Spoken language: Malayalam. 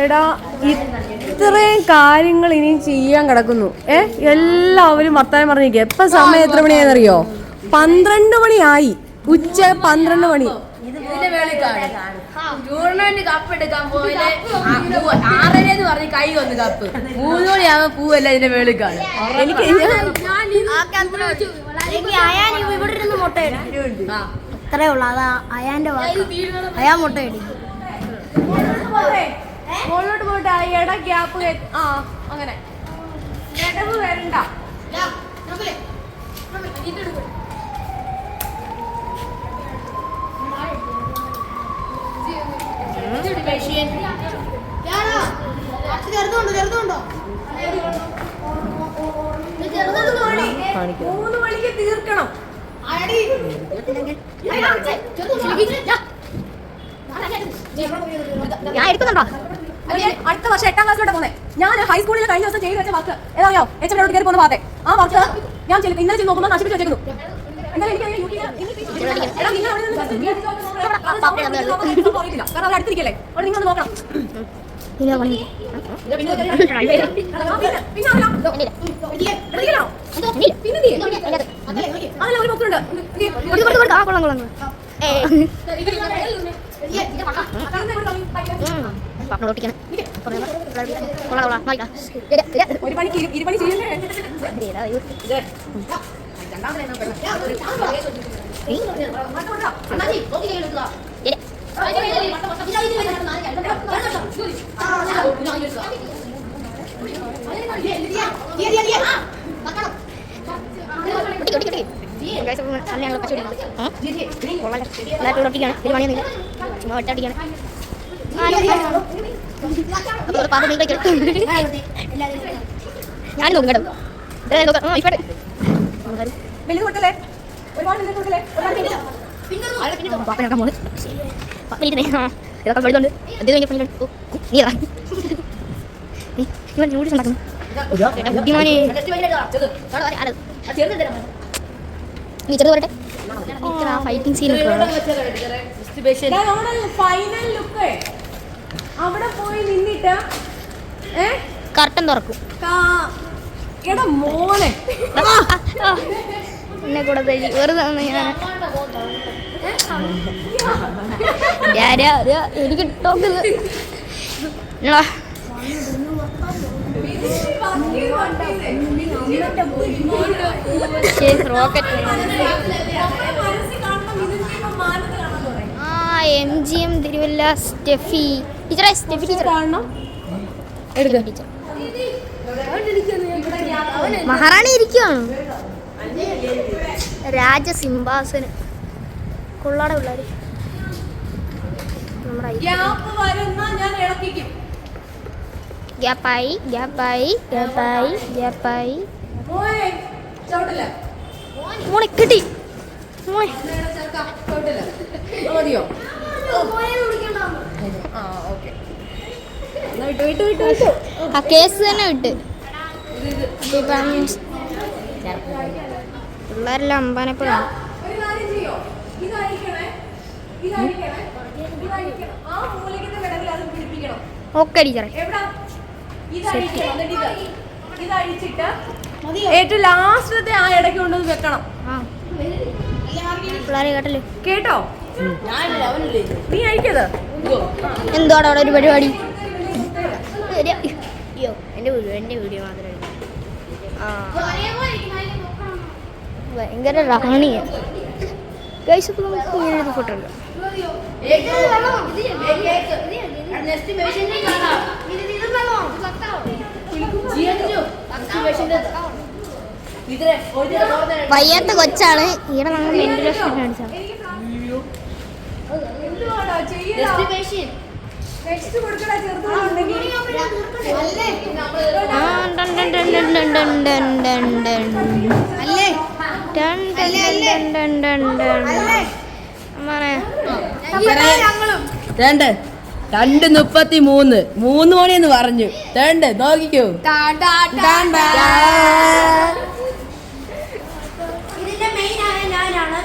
എടാ ഇത്രയും കാര്യങ്ങൾ ഇനിയും ചെയ്യാൻ കിടക്കുന്നു. ഏ എല്ലാവരും വർത്താനം പറഞ്ഞിരിക്കുക എപ്പോ സമയം എത്ര മണിയാണെന്നറിയോ? പന്ത്രണ്ട് മണിയായി. ഉച്ച പന്ത്രണ്ട് മണി. ഇതിന്റെ വേളി കാണും. ടൂർണമെന്റ് കപ്പ് എടുക്കാൻ ആറര എന്ന് പറഞ്ഞ് കൈ വന്ന് കപ്പ്. മൂന്ന് മണിയാകുമ്പോ പൂവല്ല ഇതിന്റെ വേളി കാണും. എനിക്ക് ഇവിടെ ഇരുന്ന് മുട്ടയിടും അത്രേ ഉള്ളു. അതാ അയാന്റെ വാക്ക്. അയാൻ മുട്ടയിടും മുകളിലോട്ട് പോയിട്ട് ആ ഇട ഗ്യാപ്പ് ആ അങ്ങനെ. ഇടവ് വരണ്ട. മൂന്ന് മണിക്ക് തീർക്കണം. ഞാൻ എടുക്കുന്നുണ്ടോ? അടുത്ത വർഷം എട്ടാം ക്ലാസ്സിലോട്ട് പോകുന്നത് ഞാൻ ഹൈസ്കൂളിൽ കഴിഞ്ഞ ദിവസം ചെയ്ത് വെച്ച വർക്ക് ഏതാണോ എച്ച് എം കയറി പോകുന്ന ഭാഗത്തെ ആ വർക്ക് ഞാൻ ഇന്നലെ ചെന്ന് നോക്കുമ്പോൾ നശിപ്പിച്ച് വെച്ചേക്കുന്നു. കാരണം അവർ അടുത്തിരിക്കല്ലേ. അവിടെ നിങ്ങൾ നോക്കണം. പിന്നെ പിന്നെ ഒരു കൊടുക്ക് ആ കൊള്ളാം പാപ്പ ഒട്ടിക്കണം ഒരു പണിയൊന്നുമില്ല ചുമ്മാ ഇരുപണി ചെയ്യല്ലേ ഞാൻ നോക്കും കേട്ടോ നീ ചെറുത് പറയട്ടെ ഫൈറ്റിംഗ് സീൻ ഫൈനൽ ലുക്ക് ഏ? കർട്ടൻ തുറക്കും. കാ- എടാ മോനെ. എന്നെ കൂടെ തരി വെറുതെ എനിക്ക് റോക്കറ്റ് ആ M G M Thiruvalla Steffi. ടീച്ചറെ സ്റ്റെഫി ടീച്ചർ കാണണം. എടുക്ക. ടീച്ചർ മഹാറാണി ഇരിക്കുകയാണ് രാജസിംഹാസനം കൊള്ളാടെ പിള്ളേര്. ഗ്യാപ്പായി ഗ്യാപ്പായി ഗ്യാപ്പായി ഗ്യാപ്പായി. മോനെ കിട്ടി. മോനെ. മതിയോ? ആ. കേസ് തന്നെ വിട്ട് പിള്ളേരെല്ലാം ഇത് ഇതഴിച്ചിട്ട് ഏറ്റവും ലാസ്റ്റത്തെ ആ ഇടയ്ക്ക് കൊണ്ടുവന്ന് വെക്കണം കേട്ടോ? നീ എന്തോടെ അവിടെ ഒരു പരിപാടി അയ്യോ വീഡിയോ വീഡിയോ മാത്രമേ ഭയങ്കര ഗൈസ് നമുക്ക് ഇങ്ങനെ ഒരു ഫോട്ടോ വയ്യാത്ത കൊച്ചാണ് ഇവിടെ നമ്മൾ കാണിച്ചാൽ രണ്ട്. രണ്ട് മുപ്പത്തി മൂന്ന് മൂന്ന് എന്ന് പറഞ്ഞു. രണ്ട്. നോക്കിക്കോ. ഇതിന്റെ മെയിൻ ആയ ഞാനാണ്.